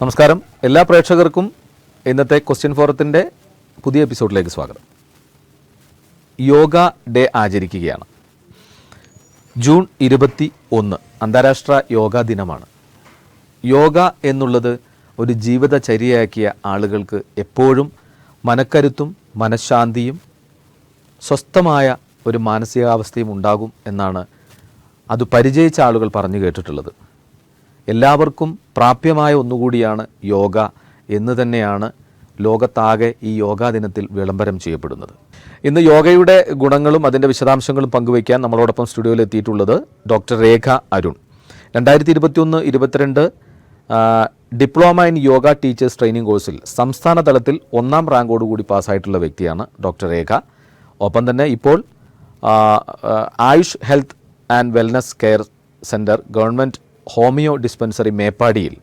നമസ്കാരം. എല്ലാ പ്രേക്ഷകർക്കും ഇന്നത്തെ ക്വസ്റ്റ്യൻ ഫോറത്തിന്റെ പുതിയ എപ്പിസോഡിലേക്ക് സ്വാഗതം. യോഗ ഡേ ആചരിക്കുകയാണ്. ജൂൺ ഇരുപത്തി ഒന്ന് അന്താരാഷ്ട്ര യോഗാ ദിനമാണ്. യോഗ എന്നുള്ളത് ഒരു ജീവിതചര്യയാക്കിയ ആളുകൾക്ക് എപ്പോഴും മനക്കരുത്തും മനഃശാന്തിയും സ്വസ്ഥമായ ഒരു മാനസികാവസ്ഥയും ഉണ്ടാകും എന്നാണ് അത് പരിചയിച്ച ആളുകൾ പറഞ്ഞു കേട്ടിട്ടുള്ളത്. എല്ലാവർക്കും പ്രാപ്യമായ ഒന്നുകൂടിയാണ് യോഗ എന്ന് തന്നെയാണ് ലോകത്താകെ ഈ യോഗാ ദിനത്തിൽ വിളംബരം ചെയ്യപ്പെടുന്നത്. ഇന്ന് യോഗയുടെ ഗുണങ്ങളും അതിന്റെ വിശദാംശങ്ങളും പങ്കുവയ്ക്കാൻ നമ്മളോടൊപ്പം സ്റ്റുഡിയോയിൽ എത്തിയിട്ടുള്ളത് ഡോക്ടർ രേഖ അരുൺ. രണ്ടായിരത്തി ഇരുപത്തിയൊന്ന് ഇരുപത്തിരണ്ട് diploma in yoga teachers training കോഴ്സിൽ സംസ്ഥാന തലത്തിൽ ഒന്നാം റാങ്കോടുകൂടി പാസ്സായിട്ടുള്ള വ്യക്തിയാണ് ഡോക്ടർ രേഖ. ഒപ്പം തന്നെ ഇപ്പോൾ Ayush health and wellness care centre government homeo dispensary മേപ്പാടിയിൽ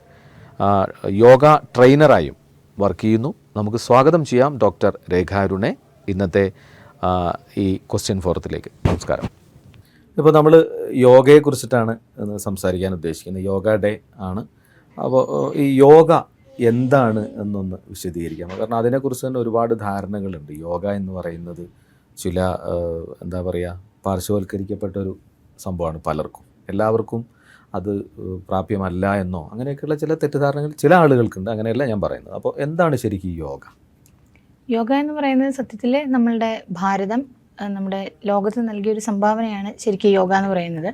yoga ട്രെയിനറായും വർക്ക് ചെയ്യുന്നു. നമുക്ക് സ്വാഗതം ചെയ്യാം ഡോക്ടർ രേഖാരുണെ ഇന്നത്തെ ഈ ക്വസ്റ്റ്യൻ ഫോറത്തിലേക്ക്. നമസ്കാരം. ഇപ്പോൾ നമ്മൾ യോഗയെക്കുറിച്ചിട്ടാണ് സംസാരിക്കാൻ ഉദ്ദേശിക്കുന്നത്. യോഗ ഡേ ആണ്. അപ്പോൾ ഈ യോഗ എന്താണ് എന്നൊന്ന് വിശദീകരിക്കാം. കാരണം അതിനെക്കുറിച്ച് തന്നെ ഒരുപാട് ധാരണകളുണ്ട്. യോഗ എന്ന് പറയുന്നത് ചില എന്താ പറയുക പാർശ്വവൽക്കരിക്കപ്പെട്ട ഒരു സംഭവമാണ് പലർക്കും. എല്ലാവർക്കും അത് പ്രാപ്യമല്ല എന്നോ അങ്ങനെയൊക്കെയുള്ള ചില തെറ്റിദ്ധാരണകൾ ചില ആളുകൾക്കുണ്ട്. അങ്ങനെയല്ല ഞാൻ പറയുന്നത്. അപ്പോൾ എന്താണ് ശരിക്കും യോഗ? യോഗ എന്ന് പറയുന്നത് സത്യത്തിൽ നമ്മളുടെ ഭാരതം നമ്മുടെ ലോകത്ത് നൽകിയൊരു സംഭാവനയാണ് ശരിക്കും യോഗ എന്ന് പറയുന്നത്.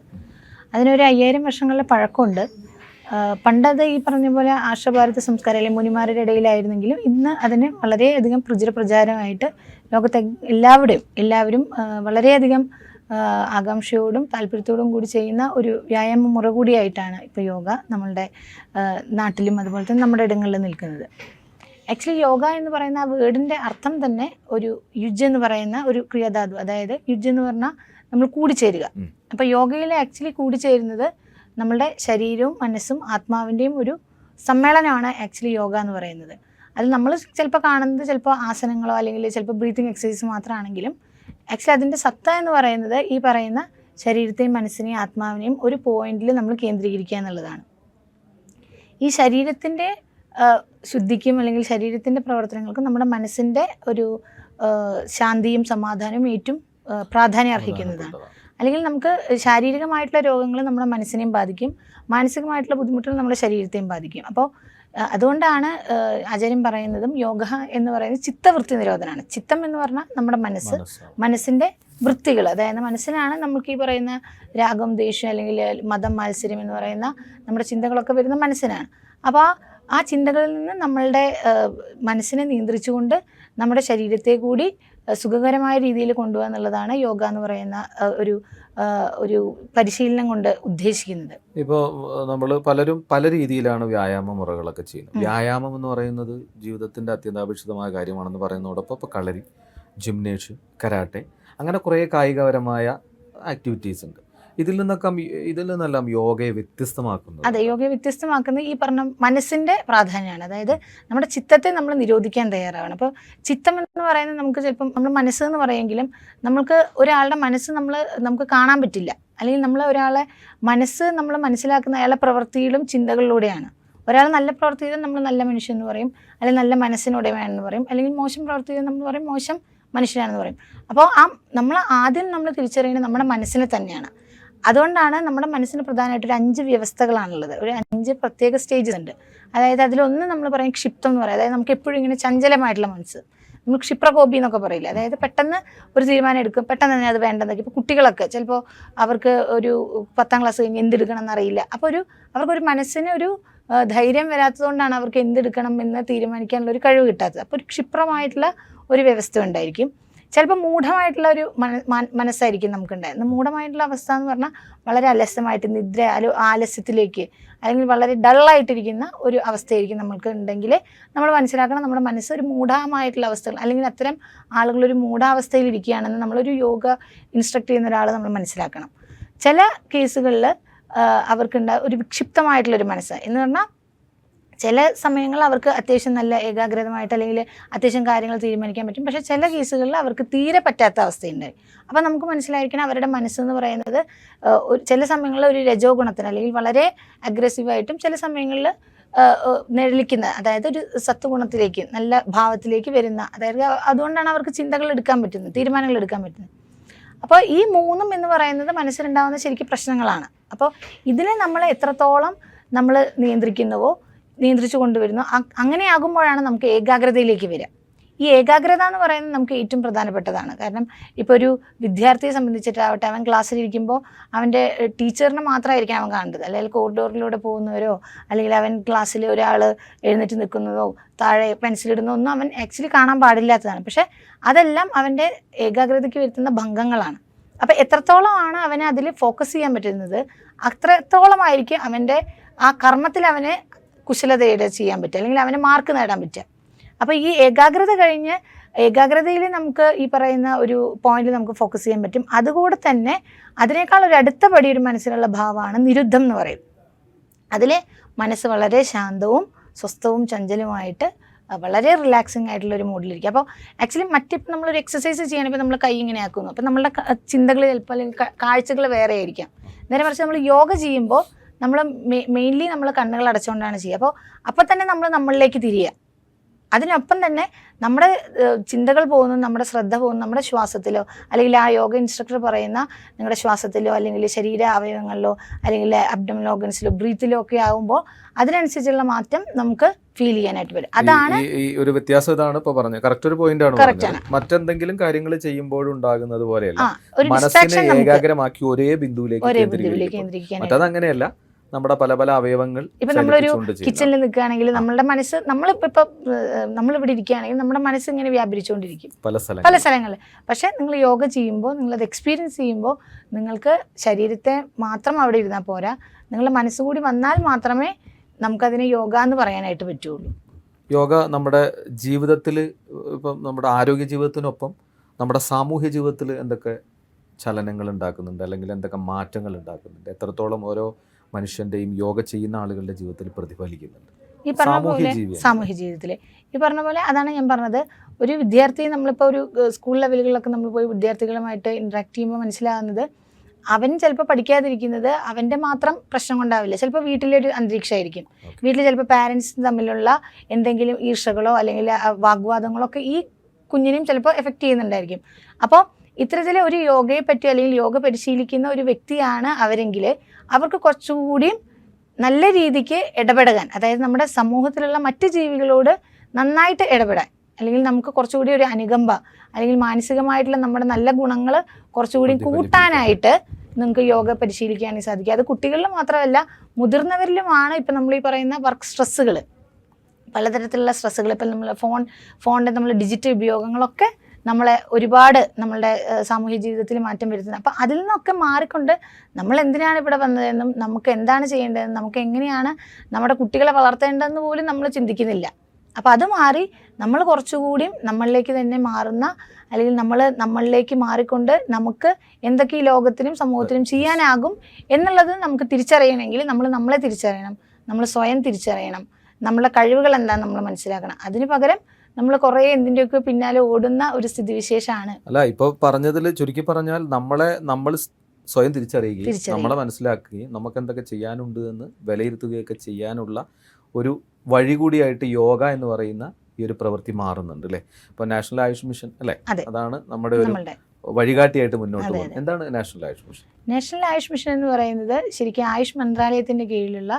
അതിനൊരു അയ്യായിരം വർഷങ്ങളുടെ പഴക്കമുണ്ട്. പണ്ടത് ഈ പറഞ്ഞ പോലെ ആർഷഭാരത സംസ്കാരം അല്ലെങ്കിൽ മുനിമാരുടെ ഇടയിലായിരുന്നെങ്കിലും ഇന്ന് അതിന് വളരെയധികം പ്രചുര പ്രചാരമായിട്ട് ലോകത്തെ എല്ലാവരും എല്ലാവരും വളരെയധികം ആകാംക്ഷയോടും താല്പര്യത്തോടും കൂടി ചെയ്യുന്ന ഒരു വ്യായാമ മുറ കൂടിയായിട്ടാണ് ഇപ്പോൾ യോഗ നമ്മളുടെ നാട്ടിലും അതുപോലെ തന്നെ നമ്മുടെ ഇടങ്ങളിൽ നിൽക്കുന്നത്. ആക്ച്വലി യോഗ എന്ന് പറയുന്ന ആ വേർഡിന്റെ അർത്ഥം തന്നെ ഒരു യുജ് എന്ന് പറയുന്ന ഒരു ക്രിയാധാതു അതായത് യുജ് എന്ന് പറഞ്ഞാൽ നമ്മൾ കൂടിച്ചേരുക. അപ്പോൾ യോഗയിൽ ആക്ച്വലി കൂടിച്ചേരുന്നത് നമ്മളുടെ ശരീരവും മനസ്സും ആത്മാവിന്റെയും ഒരു സമ്മേളനമാണ് ആക്ച്വലി യോഗ എന്ന് പറയുന്നത്. അത് നമ്മൾ ചിലപ്പോൾ കാണുന്നത് ചിലപ്പോൾ ആസനങ്ങളോ അല്ലെങ്കിൽ ചിലപ്പോൾ ബ്രീത്തിങ് എക്സസൈസ് മാത്രമാണെങ്കിലും ആക്ച്വലി അതിന്റെ സത്ത എന്ന് പറയുന്നത് ഈ പറയുന്ന ശരീരത്തെയും മനസ്സിനെയും ആത്മാവിനെയും ഒരു പോയിന്റിൽ നമ്മൾ കേന്ദ്രീകരിക്കുക എന്നുള്ളതാണ്. ഈ ശരീരത്തിന്റെ ശുദ്ധിക്കും അല്ലെങ്കിൽ ശരീരത്തിന്റെ പ്രവർത്തനങ്ങൾക്കും നമ്മുടെ മനസ്സിന്റെ ഒരു ശാന്തിയും സമാധാനവും ഏറ്റവും പ്രാധാന്യം അർഹിക്കുന്നതാണ്. അല്ലെങ്കിൽ നമുക്ക് ശാരീരികമായിട്ടുള്ള രോഗങ്ങൾ നമ്മുടെ മനസ്സിനെയും ബാധിക്കും. മാനസികമായിട്ടുള്ള ബുദ്ധിമുട്ടുകൾ നമ്മുടെ ശരീരത്തെയും ബാധിക്കും. അപ്പോൾ അതുകൊണ്ടാണ് ആചാര്യം പറയുന്നതും യോഗ എന്ന് പറയുന്നത് ചിത്തവൃത്തി നിരോധനമാണ്. ചിത്തം എന്ന് പറഞ്ഞാൽ നമ്മുടെ മനസ്സ് മനസ്സിന്റെ മനസ്സിന്റെ വൃത്തികൾ. അതായത് മനസ്സിലാണ് നമുക്ക് ഈ പറയുന്ന രാഗം ദേഷ്യം അല്ലെങ്കിൽ മതം മത്സരം എന്ന് പറയുന്ന നമ്മുടെ ചിന്തകളൊക്കെ വരുന്ന മനസ്സിനാണ്. അപ്പോൾ ആ ചിന്തകളിൽ നിന്ന് നമ്മളുടെ മനസ്സിനെ നിയന്ത്രിച്ചുകൊണ്ട് നമ്മുടെ ശരീരത്തെ കൂടി സുഖകരമായ രീതിയിൽ കൊണ്ടുപോകുക എന്നുള്ളതാണ് യോഗ എന്ന് പറയുന്ന ഒരു ഒരു പരിശീലനം കൊണ്ട് ഉദ്ദേശിക്കുന്നത്. ഇപ്പോൾ നമ്മൾ പലരും പല രീതിയിലാണ് വ്യായാമ മുറകളൊക്കെ ചെയ്യുന്നത്. വ്യായാമം എന്ന് പറയുന്നത് ജീവിതത്തിന്റെ അത്യന്താപേക്ഷിതമായ കാര്യമാണെന്ന് പറയുന്നതോടൊപ്പം ഇപ്പോൾ കളരി ജിംനേഷ്യം കരാട്ടെ അങ്ങനെ കുറേ കായികപരമായ ആക്ടിവിറ്റീസ് ഉണ്ട്. ഇതിൽ നിന്നൊക്കെ ഇതിൽ നിന്നെല്ലാം യോഗയെ വ്യത്യസ്തമാക്കുന്നത്. അതെ യോഗയെ വ്യത്യസ്തമാക്കുന്ന ഈ പറഞ്ഞ മനസ്സിന്റെ പ്രാധാന്യമാണ്. അതായത് നമ്മുടെ ചിത്തത്തെ നമ്മൾ നിരോധിക്കാൻ തയ്യാറാവണം. അപ്പോൾ ചിത്തം എന്ന് പറയുന്നത് നമുക്ക് ചിലപ്പം നമ്മൾ മനസ്സ് എന്ന് പറയുമെങ്കിലും നമ്മൾക്ക് ഒരാളുടെ മനസ്സ് നമ്മൾ നമുക്ക് കാണാൻ പറ്റില്ല. അല്ലെങ്കിൽ നമ്മൾ ഒരാളെ മനസ്സ് നമ്മൾ മനസ്സിലാക്കുന്ന അയാളെ പ്രവൃത്തിയിലും ചിന്തകളിലൂടെയാണ്. ഒരാൾ നല്ല പ്രവൃത്തി ചെയ്താൽ നമ്മൾ നല്ല മനുഷ്യൻ എന്ന് പറയും. അല്ലെങ്കിൽ നല്ല മനസ്സിനുടമയാണെന്ന് പറയും. അല്ലെങ്കിൽ മോശം പ്രവൃത്തി ചെയ്താൽ നമ്മൾ പറയും. മോശം മനുഷ്യനാണെന്ന് പറയും. അപ്പോൾ ആ നമ്മൾ ആദ്യം നമ്മൾ തിരിച്ചറിയുന്നത് നമ്മുടെ മനസ്സിനെ തന്നെയാണ്. അതുകൊണ്ടാണ് നമ്മുടെ മനസ്സിന് പ്രധാനമായിട്ട് ഒരു അഞ്ച് വ്യവസ്ഥകളാണുള്ളത്. ഒരു അഞ്ച് പ്രത്യേക സ്റ്റേജസ് ഉണ്ട്. അതായത് അതിലൊന്ന് നമ്മൾ പറയും ക്ഷിപ്തം എന്ന് പറയും. അതായത് നമുക്ക് എപ്പോഴും ഇങ്ങനെ ചഞ്ചലമായിട്ടുള്ള മനസ്സ്. നമ്മൾ ക്ഷിപ്രകോപി എന്നൊക്കെ പറയില്ല? അതായത് പെട്ടെന്ന് ഒരു തീരുമാനം എടുക്കും. പെട്ടെന്ന് തന്നെ അത് വേണ്ടെന്നൊക്കെ ഇപ്പോൾ കുട്ടികളൊക്കെ ചിലപ്പോൾ അവർക്ക് ഒരു പത്താം ക്ലാസ് കഴിഞ്ഞ് എന്തെടുക്കണം എന്നറിയില്ല. അപ്പോൾ ഒരു അവർക്കൊരു മനസ്സിന് ഒരു ധൈര്യം വരാത്തതുകൊണ്ടാണ് അവർക്ക് എന്തെടുക്കണം എന്ന് തീരുമാനിക്കാനുള്ള ഒരു കഴിവ് കിട്ടാത്തത്. അപ്പോൾ ഒരു ക്ഷിപ്രമായിട്ടുള്ള ഒരു വ്യവസ്ഥ ഉണ്ടായിരിക്കും. ചിലപ്പോൾ മൂഢമായിട്ടുള്ള ഒരു മന മന- മനസ്സായിരിക്കും നമുക്കുണ്ടായിരുന്നത് മൂഢമായിട്ടുള്ള അവസ്ഥ എന്ന് പറഞ്ഞാൽ വളരെ അലസമായിട്ട് നിദ്ര ആലസ്യത്തിലേക്ക് അല്ലെങ്കിൽ വളരെ ഡള്ളായിട്ടിരിക്കുന്ന ഒരു അവസ്ഥയായിരിക്കും നമ്മൾക്ക് ഉണ്ടെങ്കിൽ നമ്മൾ മനസ്സിലാക്കണം നമ്മുടെ മനസ്സ് ഒരു മൂഢമായിട്ടുള്ള അവസ്ഥകൾ അല്ലെങ്കിൽ അത്തരം ആളുകൾ ഒരു മൂഢാവസ്ഥയിൽ ഇരിക്കുകയാണെന്ന് നമ്മളൊരു യോഗ ഇൻസ്ട്രക്ട് ചെയ്യുന്ന ഒരാൾ നമ്മൾ മനസ്സിലാക്കണം. ചില കേസുകളിൽ അവർക്കുണ്ട ഒരു വിക്ഷിപ്തമായിട്ടുള്ളൊരു മനസ്സ് എന്ന് പറഞ്ഞാൽ ചില സമയങ്ങളിൽ അവർക്ക് അത്യാവശ്യം നല്ല ഏകാഗ്രതമായിട്ട് അല്ലെങ്കിൽ അത്യാവശ്യം കാര്യങ്ങൾ തീരുമാനിക്കാൻ പറ്റും. പക്ഷേ ചില കേസുകളിൽ അവർക്ക് തീരെ പറ്റാത്ത അവസ്ഥയുണ്ട് അപ്പോൾ നമുക്ക് മനസ്സിലായിരിക്കണം അവരുടെ മനസ്സെന്ന് പറയുന്നത് ചില സമയങ്ങളിൽ ഒരു രജോ ഗുണത്തിന് അല്ലെങ്കിൽ വളരെ അഗ്രസീവായിട്ടും ചില സമയങ്ങളിൽ നിഴലിക്കുന്ന അതായത് ഒരു സത്വഗുണത്തിലേക്ക് നല്ല ഭാവത്തിലേക്ക് വരുന്ന അതായത് അതുകൊണ്ടാണ് അവർക്ക് ചിന്തകൾ എടുക്കാൻ പറ്റുന്നത് തീരുമാനങ്ങൾ എടുക്കാൻ പറ്റുന്നത്. അപ്പോൾ ഈ മൂന്നും എന്ന് പറയുന്നത് മനസ്സിലുണ്ടാകുന്ന ശരിക്കും പ്രശ്നങ്ങളാണ്. അപ്പോൾ ഇതിനെ നമ്മൾ എത്രത്തോളം നമ്മൾ നിയന്ത്രിക്കുന്നുവോ നിയന്ത്രിച്ചു കൊണ്ടുവരുന്നു. അങ്ങനെയാകുമ്പോഴാണ് നമുക്ക് ഏകാഗ്രതയിലേക്ക് വരിക. ഈ ഏകാഗ്രത എന്ന് പറയുന്നത് നമുക്ക് ഏറ്റവും പ്രധാനപ്പെട്ടതാണ്. കാരണം ഇപ്പോൾ ഒരു വിദ്യാർത്ഥിയെ സംബന്ധിച്ചിട്ടാവട്ടെ അവൻ ക്ലാസ്സിലിരിക്കുമ്പോൾ അവന്റെ ടീച്ചറിനെ മാത്രമായിരിക്കും അവൻ കാണുന്നത്. അല്ലെങ്കിൽ കോറിഡോറിലൂടെ പോകുന്നവരോ അല്ലെങ്കിൽ അവൻ ക്ലാസ്സിൽ ഒരാൾ എഴുന്നേറ്റ് നിൽക്കുന്നതോ താഴെ പെൻസിലിടുന്നതോ ഒന്നും അവൻ ആക്ച്വലി കാണാൻ പാടില്ലാത്തതാണ്. പക്ഷേ അതെല്ലാം അവന്റെ ഏകാഗ്രതയ്ക്ക് വരുത്തുന്ന ഭംഗങ്ങളാണ്. അപ്പം എത്രത്തോളമാണ് അവനെ അതിൽ ഫോക്കസ് ചെയ്യാൻ പറ്റുന്നത്? അത്രത്തോളമായിരിക്കും അവന്റെ ആ കർമ്മത്തിൽ അവന് കുശലതയുടെ ചെയ്യാൻ പറ്റുക അല്ലെങ്കിൽ അവന് മാർക്ക് നേടാൻ പറ്റുക. അപ്പോൾ ഈ ഏകാഗ്രത കഴിഞ്ഞ് ഏകാഗ്രതയിൽ നമുക്ക് ഈ പറയുന്ന ഒരു പോയിന്റിൽ നമുക്ക് ഫോക്കസ് ചെയ്യാൻ പറ്റും. അതുകൂടെ തന്നെ അതിനേക്കാൾ ഒരു അടുത്ത പടി ഒരു മനസ്സിലുള്ള ഭാവമാണ് നിരുദ്ധം എന്ന് പറയും അതിൽ മനസ്സ് വളരെ ശാന്തവും സ്വസ്ഥവും ചഞ്ചലവുമായിട്ട് വളരെ റിലാക്സിങ് ആയിട്ടുള്ള ഒരു മൂഡിലിരിക്കും അപ്പോൾ ആക്ച്വലി മറ്റിപ്പോൾ നമ്മളൊരു എക്സസൈസ് ചെയ്യാനിപ്പോൾ നമ്മൾ കൈ ഇങ്ങനെ ആക്കുന്നു. അപ്പോൾ നമ്മളുടെ ചിന്തകൾ ചിലപ്പോൾ അല്ലെങ്കിൽ കാഴ്ചകൾ വേറെ ആയിരിക്കാം. നേരെ മറിച്ച് നമ്മൾ യോഗ ചെയ്യുമ്പോൾ നമ്മൾ മെയിൻലി നമ്മൾ കണ്ണുകൾ അടച്ചുകൊണ്ടാണ് ചെയ്യുക. അപ്പോൾ അപ്പം തന്നെ നമ്മൾ നമ്മളിലേക്ക് തിരിയുക. അതിനൊപ്പം തന്നെ നമ്മുടെ ചിന്തകൾ പോകുന്നു നമ്മുടെ ശ്രദ്ധ പോകുന്നു നമ്മുടെ ശ്വാസത്തിലോ അല്ലെങ്കിൽ ആ യോഗ ഇൻസ്ട്രക്ടർ പറയുന്ന നിങ്ങളുടെ ശ്വാസത്തിലോ അല്ലെങ്കിൽ ശരീര അവയവങ്ങളിലോ അല്ലെങ്കിൽ അബ്ഡമൽ ഓർഗൻസിലോ ബ്രീത്തിലോ ഒക്കെ ആകുമ്പോൾ അതിനനുസരിച്ചുള്ള മാറ്റം നമുക്ക് ഫീൽ ചെയ്യാനായിട്ട് വരും അതാണ് ഈ- ഒരു വ്യത്യാസം ഇതാണ് ഇപ്പൊ പറഞ്ഞത്. കറക്റ്റ് ഒരു പോയിന്റ് ആണ് മറ്റെന്തെങ്കിലും കാര്യങ്ങൾ ചെയ്യുമ്പോഴുണ്ടാകുന്നത് പോലെയല്ല. മനസ്സിനെ ഏകാഗ്രമാക്കി ഒരേ ബിന്ദുവിലേക്ക് കേന്ദ്രീകരിക്കും മറ്റത് അങ്ങനെയല്ല നമ്മുടെ പല പല അവയവങ്ങൾ ഇപ്പൊ നമ്മളൊരു. കിച്ചണിൽ നിൽക്കുകയാണെങ്കിൽ നമ്മുടെ മനസ്സ് നമ്മളിപ്പോ നമ്മൾ നമ്മളിവിടെ ഇരിക്കുകയാണെങ്കിൽ നമ്മുടെ മനസ്സ് ഇങ്ങനെ വ്യാപരിച്ചുകൊണ്ടിരിക്കും. പല പല സ്ഥലങ്ങളിൽ. പക്ഷെ പക്ഷേ നിങ്ങൾ യോഗ ചെയ്യുമ്പോൾ നിങ്ങളത് എക്സ്പീരിയൻസ് ചെയ്യുമ്പോൾ നിങ്ങൾക്ക് ശരീരത്തെ മാത്രം അവിടെ ഇരുന്നാൽ പോരാ. നിങ്ങളുടെ മനസ്സുകൂടി വന്നാൽ മാത്രമേ നമുക്കതിനെ യോഗ എന്ന് പറയാനായിട്ട് പറ്റുള്ളൂ. യോഗ നമ്മുടെ ജീവിതത്തിൽ ഇപ്പം നമ്മുടെ ആരോഗ്യ ജീവിതത്തിനൊപ്പം നമ്മുടെ സാമൂഹ്യ ജീവിതത്തിൽ എന്തൊക്കെ ചലനങ്ങൾ ഉണ്ടാക്കുന്നുണ്ട്? അല്ലെങ്കിൽ എന്തൊക്കെ മാറ്റങ്ങൾ ഉണ്ടാക്കുന്നുണ്ട്? എത്രത്തോളം ഓരോ മനുഷ്യന്റെയും യോഗ ചെയ്യുന്ന ആളുകളുടെ ജീവിതത്തിൽ പ്രതിഫലിക്കുന്നുണ്ട്. ഈ പറഞ്ഞ പോലെ സാമൂഹ്യ ജീവിതത്തിൽ ഈ പറഞ്ഞ പോലെ അതാണ് ഞാൻ പറഞ്ഞത്. ഒരു വിദ്യാർത്ഥി നമ്മളിപ്പോൾ ഒരു സ്കൂൾ ലെവലുകളിലൊക്കെ നമ്മൾ പോയി വിദ്യാർത്ഥികളുമായിട്ട് ഇൻട്രാക്ട് ചെയ്യുമ്പോൾ മനസ്സിലാകുന്നത് അവൻ ചിലപ്പോൾ പഠിക്കാതിരിക്കുന്നത് അവന്റെ മാത്രം പ്രശ്നം കൊണ്ടാവില്ല. ചിലപ്പോൾ വീട്ടിലൊരു അന്തരീക്ഷമായിരിക്കും. വീട്ടിൽ ചിലപ്പോൾ പാരൻസ് തമ്മിലുള്ള എന്തെങ്കിലും ഈർഷകളോ അല്ലെങ്കിൽ വാഗ്വാദങ്ങളോ ഒക്കെ ഈ കുഞ്ഞിനെയും ചിലപ്പോൾ എഫക്റ്റ് ചെയ്യുന്നുണ്ടായിരിക്കും. അപ്പോൾ ഇത്തരത്തിൽ ഒരു യോഗയെ പറ്റി അല്ലെങ്കിൽ യോഗ പരിശീലിക്കുന്ന ഒരു വ്യക്തിയാണ് അവരെങ്കിൽ അവർക്ക് കുറച്ചുകൂടിയും നല്ല രീതിക്ക് ഇടപെടാൻ അതായത് നമ്മുടെ സമൂഹത്തിലുള്ള മറ്റ് ജീവികളോട് നന്നായിട്ട് ഇടപെടാൻ അല്ലെങ്കിൽ നമുക്ക് കുറച്ചുകൂടി ഒരു അനുകമ്പ അല്ലെങ്കിൽ മാനസികമായിട്ടുള്ള നമ്മുടെ നല്ല ഗുണങ്ങൾ കുറച്ചുകൂടി കൂട്ടാനായിട്ട് നിങ്ങൾക്ക് യോഗ പരിശീലിക്കാനും സാധിക്കും. അത് കുട്ടികളിൽ മാത്രമല്ല മുതിർന്നവരിലുമാണ് ഇപ്പം നമ്മൾ ഈ പറയുന്ന വർക്ക് സ്ട്രെസ്സുകൾ പലതരത്തിലുള്ള സ്ട്രെസ്സുകൾ ഇപ്പം നമ്മൾ ഫോൺ ഫോണിന്റെ നമ്മൾ ഡിജിറ്റൽ ഉപയോഗങ്ങളൊക്കെ നമ്മളെ ഒരുപാട് നമ്മളുടെ സാമൂഹ്യ ജീവിതത്തിൽ മാറ്റം വരുത്തുന്നത് അപ്പം അതിൽ നിന്നൊക്കെ മാറിക്കൊണ്ട് നമ്മൾ എന്തിനാണ് ഇവിടെ വന്നതെന്നും നമുക്ക് എന്താണ് ചെയ്യേണ്ടതെന്നും നമുക്ക് എങ്ങനെയാണ് നമ്മുടെ കുട്ടികളെ വളർത്തേണ്ടതെന്ന് പോലും നമ്മൾ ചിന്തിക്കുന്നില്ല. അപ്പോൾ അത് മാറി നമ്മൾ കുറച്ചുകൂടിയും നമ്മളിലേക്ക് തന്നെ മാറുന്ന അല്ലെങ്കിൽ നമ്മൾ നമ്മളിലേക്ക് മാറിക്കൊണ്ട് നമുക്ക് എന്തൊക്കെ ഈ ലോകത്തിനും സമൂഹത്തിനും ചെയ്യാനാകും എന്നുള്ളത് നമുക്ക് തിരിച്ചറിയണമെങ്കിൽ നമ്മൾ നമ്മളെ തിരിച്ചറിയണം. നമ്മൾ സ്വയം തിരിച്ചറിയണം. നമ്മളെ കഴിവുകൾ എന്താണെന്ന് നമ്മൾ മനസ്സിലാക്കണം. അതിന് പകരം നമ്മൾ കുറേ എന്തിന്റെയൊക്കെ പിന്നാലെ ഓടുന്ന ഒരു സ്ഥിതിവിശേഷമാണ്. അല്ല ഇപ്പൊ പറഞ്ഞതിൽ ചുരുക്കി പറഞ്ഞാൽ നമ്മളെ നമ്മൾ സ്വയം തിരിച്ചറിയുകയും തിരിച്ചറിയുക. നമ്മളെ മനസ്സിലാക്കുകയും നമുക്ക് എന്തൊക്കെ ചെയ്യാനുണ്ട് എന്ന് വിലയിരുത്തുകയൊക്കെ ചെയ്യാനുള്ള ഒരു വഴി കൂടിയായിട്ട് യോഗ എന്ന് പറയുന്ന ഈ ഒരു പ്രവൃത്തി മാറുന്നുണ്ട് അല്ലേ ഇപ്പൊ നാഷണൽ ആയുഷ് മിഷൻ അല്ലേ? അതാണ് നമ്മുടെ ഒരു വഴികാട്ടിയായിട്ട് മുന്നോട്ട് പോകുന്നത്. എന്താണ് national AYUSH mission? National AYUSH mission എന്ന് പറയുന്നത് ശരിക്കും ആയുഷ് മന്ത്രാലയത്തിന്റെ കീഴിലുള്ള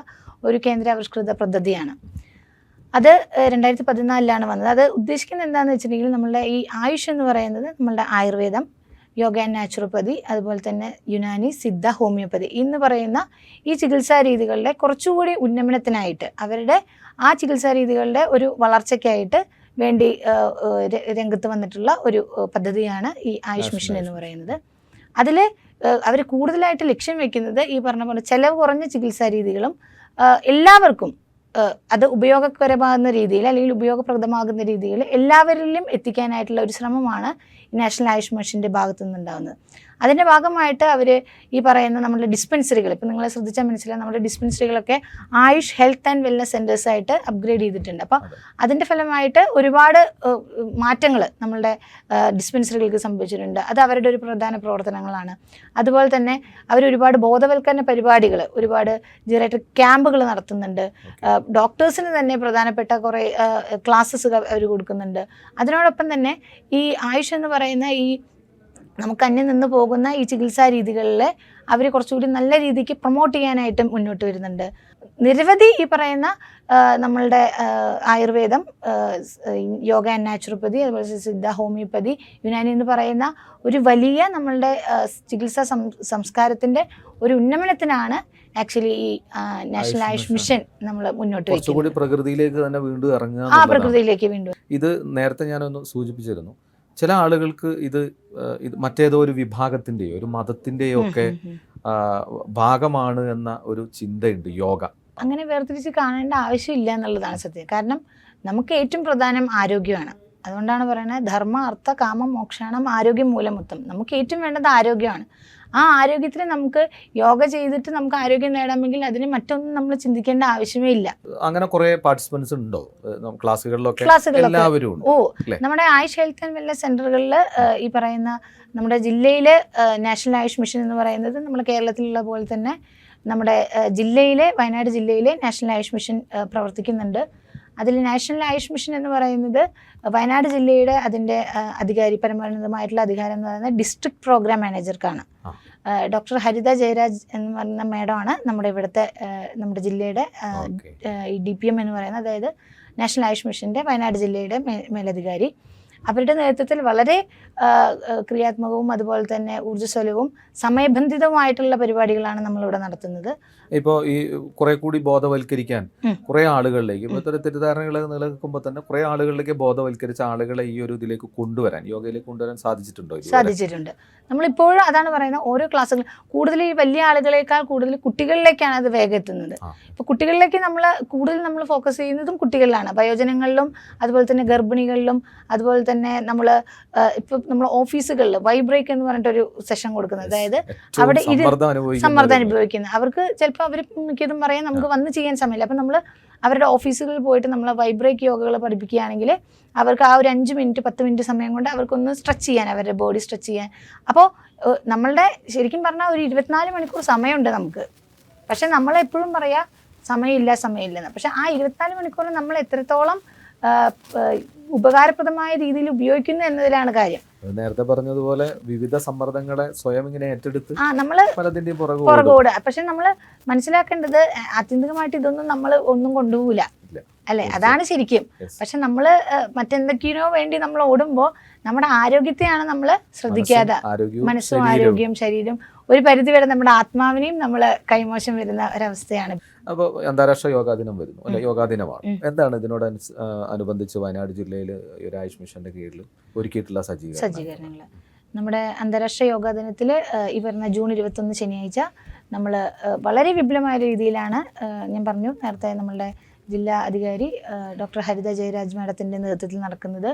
ഒരു കേന്ദ്രാവിഷ്കൃത പദ്ധതിയാണ്. അത് രണ്ടായിരത്തി പതിനാലിലാണ് വന്നത്. അത് ഉദ്ദേശിക്കുന്നത് എന്താണെന്ന് വെച്ചിട്ടുണ്ടെങ്കിൽ നമ്മളുടെ ഈ ആയുഷ് എന്ന് പറയുന്നത് നമ്മളുടെ ആയുർവേദം യോഗ ആൻഡ് നാച്ചുറോപ്പതി അതുപോലെ തന്നെ യുനാനി സിദ്ധ ഹോമിയോപ്പതി എന്ന് പറയുന്ന ഈ ചികിത്സാ രീതികളുടെ കുറച്ചുകൂടി ഉന്നമനത്തിനായിട്ട് അവരുടെ ആ ചികിത്സാ രീതികളുടെ ഒരു വളർച്ചയ്ക്കായിട്ട് വേണ്ടി രംഗത്ത് വന്നിട്ടുള്ള ഒരു പദ്ധതിയാണ് ഈ ആയുഷ് മിഷൻ എന്ന് പറയുന്നത്. അതിൽ അവർ കൂടുതലായിട്ട് ലക്ഷ്യം വെക്കുന്നത് ഈ പറഞ്ഞ പോലെ ചെലവ് കുറഞ്ഞ ചികിത്സാ രീതികളും എല്ലാവർക്കും അത് ഉപയോഗകരമാകുന്ന രീതിയിൽ അല്ലെങ്കിൽ ഉപയോഗപ്രദമാകുന്ന രീതിയിൽ എല്ലാവരിലും എത്തിക്കാനായിട്ടുള്ള ഒരു ശ്രമമാണ് നാഷണൽ ആയുഷ് മിഷന്റെ ഭാഗത്തു നിന്നുണ്ടാകുന്നത് അതിന്റെ ഭാഗമായിട്ട് അവർ ഈ പറയുന്ന നമ്മുടെ ഡിസ്പെൻസറികൾ ഇപ്പം നിങ്ങളെ ശ്രദ്ധിച്ചാൽ മനസ്സിലാവും നമ്മുടെ ഡിസ്പെൻസറികളൊക്കെ AYUSH health and wellness centres ആയിട്ട് അപ്ഗ്രേഡ് ചെയ്തിട്ടുണ്ട്. അപ്പോൾ അതെ. അതിന്റെ ഫലമായിട്ട് ഒരുപാട് മാറ്റങ്ങൾ നമ്മളുടെ ഡിസ്പെൻസറികൾക്ക് സംഭവിച്ചിട്ടുണ്ട്. അത് അവരുടെ ഒരു പ്രധാന പ്രവർത്തനങ്ങളാണ്. അതുപോലെ തന്നെ അവർ ഒരുപാട് ബോധവൽക്കരണ പരിപാടികൾ ഒരുപാട് ജീറേറ്റർ ക്യാമ്പുകൾ നടത്തുന്നുണ്ട്. ഡോക്ടേഴ്സിന് തന്നെ പ്രധാനപ്പെട്ട കുറേ ക്ലാസ്സസ് അവർ കൊടുക്കുന്നുണ്ട്. അതിനോടൊപ്പം തന്നെ ഈ ആയുഷ് എന്ന് പറയുന്ന ഈ നമുക്ക് അന്യം നിന്ന് പോകുന്ന ഈ ചികിത്സാ രീതികളിൽ അവർ കുറച്ചുകൂടി നല്ല രീതിക്ക് പ്രൊമോട്ട് ചെയ്യാനായിട്ട് മുന്നോട്ട് വരുന്നുണ്ട്. നിരവധി ഈ പറയുന്ന നമ്മളുടെ ആയുർവേദം യോഗ ആൻഡ് നാച്ചുറോപ്പതി അതുപോലെ സിദ്ധ ഹോമിയോപ്പതി യുനാനി എന്ന് പറയുന്ന ഒരു വലിയ നമ്മളുടെ ചികിത്സാ സം സംസ്കാരത്തിന്റെ ഒരു ഉന്നമനത്തിനാണ് ആക്ച്വലി ഈ നാഷണൽ ആയുഷ് ആയുഷ് മിഷൻ. നമ്മൾ മുന്നോട്ട് കുറച്ചുകൂടി പ്രകൃതിയിലേക്ക് തന്നെ വീണ്ടും ഇറങ്ങുക ആ പ്രകൃതിയിലേക്ക് വീണ്ടും. ഇത് നേരത്തെ ഞാനൊന്ന് സൂചിപ്പിച്ചിരുന്നു. ചില ആളുകൾക്ക് ഇത് ഇത് മറ്റേതോ ഒരു വിഭാഗത്തിന്റെയോ ഒരു മതത്തിന്റെയോ ഒക്കെ ഭാഗമാണ് എന്ന ഒരു ചിന്തയുണ്ട് യോഗ. അങ്ങനെ വേർതിരിച്ച് കാണേണ്ട ആവശ്യമില്ല എന്നുള്ളതാണ് സത്യം. കാരണം നമുക്ക് ഏറ്റവും പ്രധാനം ആരോഗ്യമാണ്. അതുകൊണ്ടാണ് പറയുന്നത് ധർമ്മ അർത്ഥ കാമം മോക്ഷണം ആരോഗ്യം മൂലമൊത്തം. നമുക്ക് ഏറ്റവും വേണ്ടത് ആരോഗ്യമാണ്. ആ ആരോഗ്യത്തിന് നമുക്ക് യോഗ ചെയ്തിട്ട് നമുക്ക് ആരോഗ്യം നേടാമെങ്കിൽ അതിന് മറ്റൊന്നും നമ്മൾ ചിന്തിക്കേണ്ട ആവശ്യമേ ഇല്ല. അങ്ങനെ കുറെ പാർട്ടിസിപ്പൻസ് ഉണ്ടോ? ക്ലാസ്സുകളിലൊക്കെ എല്ലാവരും ഓ നമ്മുടെ ആയുഷ് ഹെൽത്ത് ആൻഡ് വെൽനസ് സെന്ററുകളിൽ ഈ പറയുന്ന നമ്മുടെ ജില്ലയിലെ നാഷണൽ ആയുഷ് മിഷൻ എന്ന് പറയുന്നത് നമ്മുടെ കേരളത്തിലുള്ള പോലെ തന്നെ നമ്മുടെ ജില്ലയിലെ വയനാട് ജില്ലയിലെ നാഷണൽ ആയുഷ് മിഷൻ പ്രവർത്തിക്കുന്നുണ്ട്. അതിൽ നാഷണൽ ആയുഷ് മിഷൻ എന്ന് പറയുന്നത് വയനാട് ജില്ലയുടെ അതിന്റെ അധികാരി പരമോന്നതമായിട്ടുള്ള അധികാരം എന്ന് പറയുന്നത് ഡിസ്ട്രിക്ട് പ്രോഗ്രാം മാനേജർക്കാണ്. ഡോക്ടർ ഹരിത ജയരാജ് എന്ന് പറയുന്ന മേഡമാണ് നമ്മുടെ ഇവിടുത്തെ നമ്മുടെ ജില്ലയുടെ ഡി പി എം എന്ന് പറയുന്നത് അതായത് നാഷണൽ ആയുഷ് മിഷന്റെ വയനാട് ജില്ലയുടെ മേലധികാരി. അവരുടെ നേതൃത്വത്തിൽ വളരെ ക്രിയാത്മകവും അതുപോലെ തന്നെ ഊർജസ്വലവും സമയബന്ധിതവുമായിട്ടുള്ള പരിപാടികളാണ് നമ്മളിവിടെ നടത്തുന്നത്. ഇപ്പോൾ ഈ കുറെ കൂടി ബോധവൽക്കരിക്കാൻ കുറേ ആളുകളിലേക്ക് ഇപ്പോൾ ഇത്തരം തെറ്റിദ്ധാരണകൾ നിലനിൽക്കുമ്പോൾ തന്നെ കുറെ ആളുകളിലേക്ക് ബോധവൽക്കരിച്ച ആളുകളെ ഈ ഒരു ഇതിലേക്ക് കൊണ്ടുവരാൻ യോഗയിലേക്ക് കൊണ്ടുവരാൻ സാധിച്ചിട്ടുണ്ടോ? സാധിച്ചിട്ടുണ്ട്. നമ്മളിപ്പോഴും അതാണ് പറയുന്നത് ഓരോ ക്ലാസ്സുകൾ കൂടുതൽ ഈ വലിയ ആളുകളേക്കാൾ കൂടുതൽ കുട്ടികളിലേക്കാണ് അത് വേഗം എത്തുന്നത്. ഇപ്പോൾ കുട്ടികളിലേക്ക് നമ്മൾ കൂടുതൽ നമ്മൾ ഫോക്കസ് ചെയ്യുന്നതും കുട്ടികളിലാണ്. വയോജനങ്ങളിലും അതുപോലെ തന്നെ ഗർഭിണികളിലും അതുപോലെ തന്നെ നമ്മൾ ഇപ്പം നമ്മൾ ഓഫീസുകളിൽ വൈബ്രേക്ക് എന്ന് പറഞ്ഞിട്ടൊരു സെഷൻ കൊടുക്കുന്നത്. അതായത് അവിടെ ഇരു- സമ്മർദ്ദം അനുഭവിക്കുന്നത് അവർക്ക് ചിലപ്പോൾ അവർ മിക്കതും പറയാൻ നമുക്ക് വന്ന് ചെയ്യാൻ സമയമില്ല. അപ്പം നമ്മൾ അവരുടെ ഓഫീസുകളിൽ പോയിട്ട് നമ്മൾ വൈബ്രേക്ക് യോഗകൾ പഠിപ്പിക്കുകയാണെങ്കിൽ അവർക്ക് ആ ഒരു അഞ്ച് മിനിറ്റ് പത്ത് മിനിറ്റ് സമയം കൊണ്ട് അവർക്കൊന്ന് സ്ട്രെച്ച് ചെയ്യാൻ അവരുടെ ബോഡി സ്ട്രെച്ച് ചെയ്യാൻ. അപ്പോൾ നമ്മളുടെ ശരിക്കും പറഞ്ഞാൽ ഒരു ഇരുപത്തിനാല് മണിക്കൂർ സമയമുണ്ട് നമുക്ക്. പക്ഷെ നമ്മളെപ്പോഴും പറയാ സമയമില്ല സമയമില്ലെന്ന് പക്ഷെ ആ ഇരുപത്തിനാല് മണിക്കൂർ നമ്മൾ എത്രത്തോളം ഉപകാരപ്രദമായ രീതിയിൽ ഉപയോഗിക്കുന്നു എന്നതിലാണ് കാര്യം. നേരത്തെ പറഞ്ഞതുപോലെ വിവിധ സമ്മർദ്ദങ്ങളെ സ്വയം ഇങ്ങനെ ഏറ്റെടുത്ത് പലതിന്റെയും പുറകെ പുറകോട് പക്ഷെ നമ്മൾ മനസ്സിലാക്കേണ്ടത് ആത്യന്തികമായിട്ട് ഇതൊന്നും നമ്മൾ ഒന്നും കൊണ്ടുപോകില്ല. അല്ലെ? അതാണ് ശരിക്കും. പക്ഷെ നമ്മൾ മറ്റെന്തൊക്കെയോ വേണ്ടി നമ്മൾ ഓടുമ്പോൾ നമ്മുടെ ആരോഗ്യത്തെയാണ് നമ്മൾ ശ്രദ്ധിക്കാതെ. മനസ്സും. ആരോഗ്യം ശരീരം ഒരു പരിധി വരെ നമ്മുടെ ആത്മാവിനെയും നമ്മൾ കൈമോശം വരുന്ന ഒരവസ്ഥയാണ്. അപ്പോൾ അന്താരാഷ്ട്ര യോഗാ ദിനം വരുന്നു അല്ലെ? യോഗാ ദിനമാണ് എന്താണ് ഇതിനോട് അനുബന്ധിച്ച് വയനാട് ജില്ലയിൽ ഒരു ആയുഷ് മിഷന്റെ കീഴിൽ ഒരുക്കിയിട്ടുള്ള സജ്ജീകരണം സജ്ജീകരണങ്ങൾ. നമ്മുടെ അന്താരാഷ്ട്ര യോഗാ ദിനത്തിൽ ഈ വരുന്ന ജൂൺ ഇരുപത്തൊന്ന് ശനിയാഴ്ച നമ്മൾ വളരെ വിപുലമായ രീതിയിലാണ് ഞാൻ പറഞ്ഞു നേരത്തെ നമ്മളുടെ ജില്ലാ അധികാരി ഡോക്ടർ ഹരിത ജയരാജ് മാഡത്തിന്റെ നേതൃത്വത്തിൽ നടക്കുന്നത്.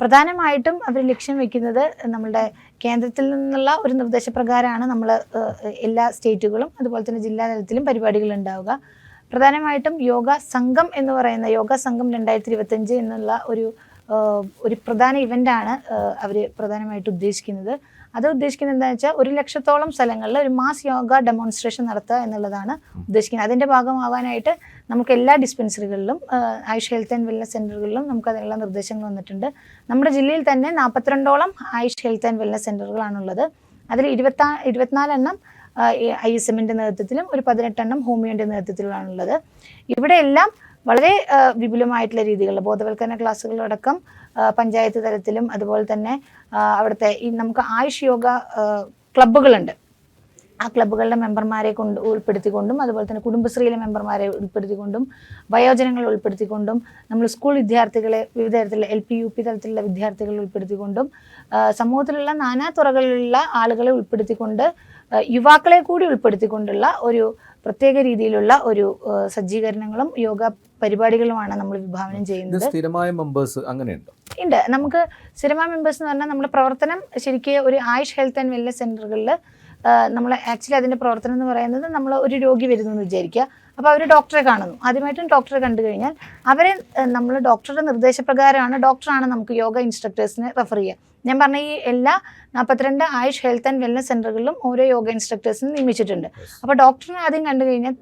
പ്രധാനമായിട്ടും അവർ ലക്ഷ്യം വെക്കുന്നത് നമ്മളുടെ കേന്ദ്രത്തിൽ നിന്നുള്ള ഒരു നിർദ്ദേശപ്രകാരമാണ് നമ്മൾ എല്ലാ സ്റ്റേറ്റുകളും അതുപോലെ തന്നെ ജില്ലാ തലത്തിലും പരിപാടികൾ ഉണ്ടാവുക. പ്രധാനമായിട്ടും യോഗ സംഘം എന്ന് പറയുന്ന യോഗ സംഘം രണ്ടായിരത്തി ഇരുപത്തഞ്ച് എന്നുള്ള ഒരു ഒരു പ്രധാന ഇവന്റാണ് അവർ പ്രധാനമായിട്ട് ഉദ്ദേശിക്കുന്നത്. അത് ഉദ്ദേശിക്കുന്നത് എന്താണെന്ന് വെച്ചാൽ ഒരു ലക്ഷത്തോളം സ്ഥലങ്ങളിൽ ഒരു മാസ് യോഗ ഡെമോൺസ്ട്രേഷൻ നടത്തുക എന്നുള്ളതാണ് ഉദ്ദേശിക്കുന്നത്. അതിന്റെ ഭാഗമാവാനായിട്ട് നമുക്ക് എല്ലാ ഡിസ്പെൻസറികളിലും ആയുഷ് ഹെൽത്ത് ആൻഡ് വെൽനസ് സെന്ററുകളിലും നമുക്ക് അതിനുള്ള നിർദ്ദേശങ്ങൾ വന്നിട്ടുണ്ട്. നമ്മുടെ ജില്ലയിൽ തന്നെ നാൽപ്പത്തിരണ്ടോളം ആയുഷ് ഹെൽത്ത് ആൻഡ് വെൽനസ് സെന്ററുകളാണുള്ളത് അതിൽ ഇരുപത്താ ഇരുപത്തിനാലെണ്ണം ഐ എസ് എമ്മിന്റെ നേതൃത്വത്തിലും ഒരു പതിനെട്ടെണ്ണം ഹോമിയോന്റെ നേതൃത്വത്തിലുമാണുള്ളത്. ഇവിടെ എല്ലാം വളരെ വിപുലമായിട്ടുള്ള രീതികളിൽ ബോധവൽക്കരണ ക്ലാസ്സുകളടക്കം പഞ്ചായത്ത് തലത്തിലും അതുപോലെ തന്നെ അവിടുത്തെ ഈ നമുക്ക് ആയുഷ് യോഗ ക്ലബ്ബുകളുണ്ട്. ആ ക്ലബ്ബുകളുടെ മെമ്പർമാരെ കൊണ്ട് ഉൾപ്പെടുത്തിക്കൊണ്ടും അതുപോലെ തന്നെ കുടുംബശ്രീയിലെ മെമ്പർമാരെ ഉൾപ്പെടുത്തിക്കൊണ്ടും വയോജനങ്ങളെ ഉൾപ്പെടുത്തിക്കൊണ്ടും നമ്മൾ സ്കൂൾ വിദ്യാർത്ഥികളെ വിവിധ തരത്തിലുള്ള എൽ പി യു പി തലത്തിലുള്ള വിദ്യാർത്ഥികളെ ഉൾപ്പെടുത്തിക്കൊണ്ടും സമൂഹത്തിലുള്ള നാനാ തുറകളിലുള്ള ആളുകളെ ഉൾപ്പെടുത്തിക്കൊണ്ട് യുവാക്കളെ കൂടി ഉൾപ്പെടുത്തിക്കൊണ്ടുള്ള ഒരു പ്രത്യേക രീതിയിലുള്ള ഒരു സജ്ജീകരണങ്ങളും യോഗ പരിപാടികളുമാണ് നമ്മൾ വിഭാവനം ചെയ്യുന്നത്. സ്ഥിരമായ മെമ്പേഴ്സ് അങ്ങനെയുണ്ടോ? ഉണ്ട് നമുക്ക് സ്ഥിരമായ മെമ്പേഴ്സ് എന്ന് പറഞ്ഞാൽ നമ്മുടെ പ്രവർത്തനം ശരിക്കും ഒരു ആയുഷ് ഹെൽത്ത് ആൻഡ് വെൽനസ് സെന്ററുകളിൽ നമ്മൾ ആക്ച്വലി അതിന്റെ പ്രവർത്തനം എന്ന് പറയുന്നത് നമ്മൾ ഒരു രോഗി വരുന്നു എന്ന് വിചാരിക്കുക. അപ്പോൾ അവർ ഡോക്ടറെ കാണുന്നു. ആദ്യമായിട്ടും ഡോക്ടറെ കണ്ടു കഴിഞ്ഞാൽ അവരെ നമ്മൾ ഡോക്ടറുടെ നിർദ്ദേശപ്രകാരമാണ് ഡോക്ടറാണ് നമുക്ക് യോഗ ഇൻസ്ട്രക്ടേഴ്സിനെ റെഫർ ചെയ്യുക. ഞാൻ പറഞ്ഞ ഈ എല്ലാ നാൽപ്പത്തിരണ്ട് ആയുഷ് ഹെൽത്ത് ആൻഡ് വെൽനസ് സെന്ററുകളിലും ഓരോ യോഗ ഇൻസ്ട്രക്ടേഴ്സിനെ നിയമിച്ചിട്ടുണ്ട്. അപ്പോൾ ഡോക്ടറിനെ ആദ്യം കണ്ടു കഴിഞ്ഞാൽ